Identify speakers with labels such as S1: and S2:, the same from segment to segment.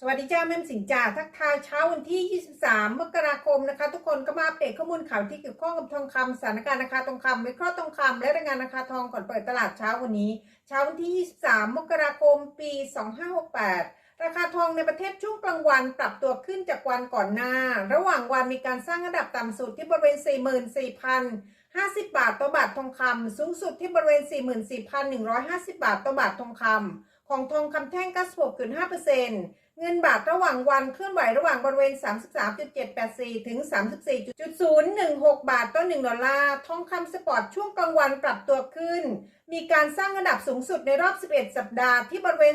S1: สวัสดีจ้าแม่มสิงจ่าทักทายเช้าวันที่ 23 มกราคมนะคะ ทุกคนก็มาอัปเดข้อมูลข่าวที่เกี่ยวข้องกับทองคำสถานการณ์ราคาทองคำวิเคราะห์ทองคำและรายงานราคาทองก่อนเปิดตลาดเช้าวันนี้ เช้าวันที่ 23 มกราคม ปี 2568 ราคาทองในประเทศช่วงกลางวันปรับตัวขึ้นจากวันก่อนหน้า ระหว่างวันมีการสร้างระดับต่ำสุดที่บริเวณ 44,000 50 บาทต่อบาททองคำสูงสุดที่บริเวณ 44,150 บาทต่อบาททองคำของทองคำแท่ง 96.5%เงินบาทระหว่างวันเคลื่อนไหวระหว่างบริเวณ 33.784 ถึง 34.016 บาทต่อ 1 ดอลลาร์ ทองคำสปอร์ตช่วงกลางวันปรับตัวขึ้น มีการสร้างระดับสูงสุดในรอบ 11 สัปดาห์ที่บริเวณ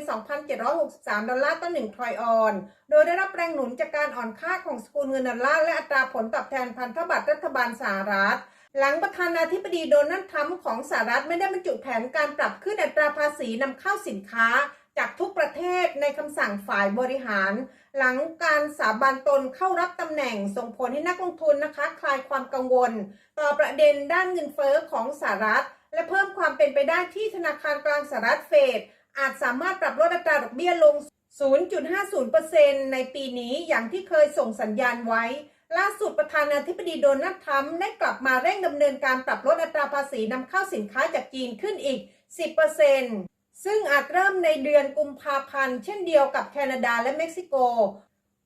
S1: 2,763 ดอลลาร์ต่อ 1 ทรอยออน โดยได้รับแรงหนุนจากการอ่อนค่าของสกุลเงินดอลลาร์และอัตราผลตอบแทนพันธบัตรรัฐบาลสหรัฐ หลังประธานาธิบดีโดนัลด์ทรัมป์ของสหรัฐไม่ได้บรรจุแผนการปรับขึ้นอัตราภาษีนำเข้าสินค้าจากทุกประเทศในคำสั่งฝ่ายบริหาร หลังการสาบานตนเข้ารับตำแหน่งส่งผลให้นักลงทุนนะคะ คลายความกังวล ต่อประเด็นด้านเงินเฟอ้อของสหรัฐ และเพิ่มความเป็นไปได้ที่ธนาคารกลางสหรัฐเฟดอาจสามารถปรับลดอัตราดอกเบี้ยลง 0.50%ในปีนี้อย่างที่เคยส่งสัญญาณไว้ ล่าสุดประธานาธิบดีโดนัลด์ทรัมป์ได้กลับมาเร่งดำเนินการปรับลดอัตราภาษีนำเข้าสินค้าจากจีนขึ้นอีก 10%ซึ่งอาจเริ่มในเดือนกุมภาพันธ์ เช่นเดียวกับแคนาดาและเม็กซิโก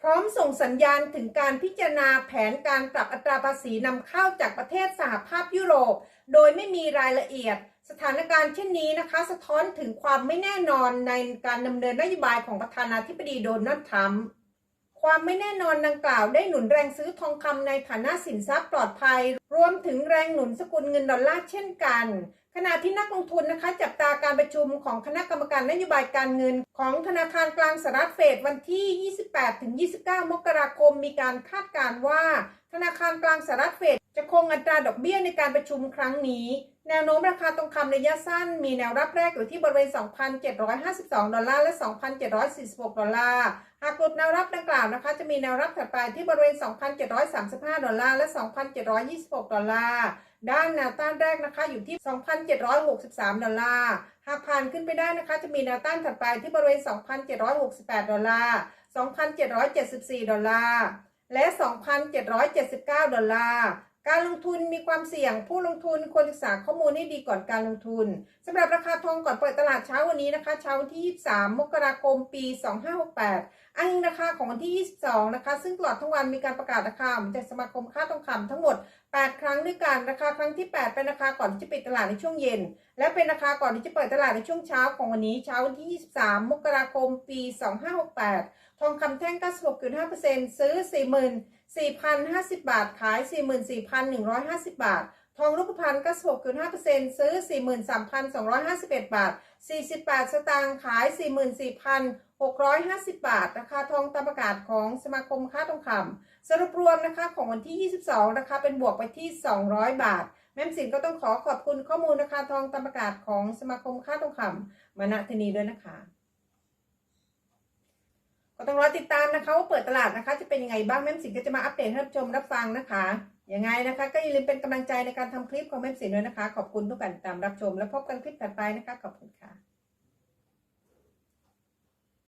S1: พร้อมส่งสัญญาณถึงการพิจารณาแผนการปรับอัตราภาษีนำเข้าจากประเทศสหภาพยุโรป โดยไม่มีรายละเอียด สถานการณ์เช่นนี้นะคะ สะท้อนถึงความไม่แน่นอนในการดำเนินนโยบายของประธานาธิบดีโดนัลด์ทรัมป์ ความไม่แน่นอนดังกล่าวได้หนุนแรงซื้อทองคำในฐานะสินทรัพย์ปลอดภัย รวมถึงแรงหนุนสกุลเงินดอลลาร์เช่นกันขณะที่นักลงทุนนะคะจับตาการประชุมของคณะกรรมการนโยบายการเงิน ของธนาคารกลางสหรัฐเฟดวันที่ 28-29 มกราคม มีการคาดการณ์ว่า ธนาคารกลางสหรัฐเฟดจะคงอัตราดอกเบี้ยในการประชุมครั้งนี้ แนวโน้มราคาทองคำระยะสั้น มีแนวรับแรกอยู่ที่บริเวณ 2,752 ดอลลาร์และ 2,746 ดอลลาร์ หากหลุดแนวรับดังกล่าวนะคะ จะมีแนวรับถัดไปที่บริเวณ 2,735 ดอลลาร์และ 2,726 ดอลลาร์ ด้านแนวต้านแรกนะคะอยู่ที่ 2,763 ดอลลาร์ หากผ่านขึ้นไปได้นะคะ จะมีแนวต้านถัดไปที่บริเวณ 2,768 ดอลลาร์ 2,774 ดอลลาร์ และ 2,779 ดอลลาร์ การลงทุนมีความเสี่ยง ผู้ลงทุนควรศึกษาข้อมูลให้ดีก่อนการลงทุนสำหรับราคาทองก่อนเปิดตลาดเช้าวันนี้นะคะ เช้าวันที่ 23 มกราคม ปี 2568อ้างอิงราคาของวันที่ 22 นะคะ ซึ่งตลอดทั้งวันมีการประกาศราคาจากสมาคมค่าทองคำทั้งหมด 8 ครั้งด้วยกันราคาครั้งที่ 8 เป็นราคาก่อนที่จะปิดตลาดในช่วงเย็น และเป็นราคาก่อนที่จะเปิดตลาดในช่วงเช้าของวันนี้เช้าวันที่ 23 มกราคม ปี 2568 ทองคำแท่ง 96.5%ซื้อ 44,050 บาท ขาย 44,150 บาท ทองรูปพรรณ96.5%ซื้อ 43,251 บาท 48 สตางค์ขาย 44,650 บาท ราคาทองตามประกาศของสมาคมค้าทองคำสรุปรวมนะคะของวันที่ 22 นะคะ เป็นบวกไปที่ 200 บาทแม่มสินก็ต้องขอขอบคุณข้อมูลราคาทองตามประกาศของสมาคมค้าทองคำมาณที่นี้ด้วยนะคะ ก็ต้องรอติดตามนะคะว่าเปิดตลาดนะคะ จะเป็นยังไงบ้างแม่สินก็จะมาอัปเดตให้รับชมรับฟังนะคะยังไงนะคะ ก็อย่าลืมเป็นกำลังใจในการทำคลิปของแม่สินด้วยนะคะ ขอบคุณทุกการติดตามรับชม และพบกันคลิปถัดไปนะคะขอบคุณค่ะ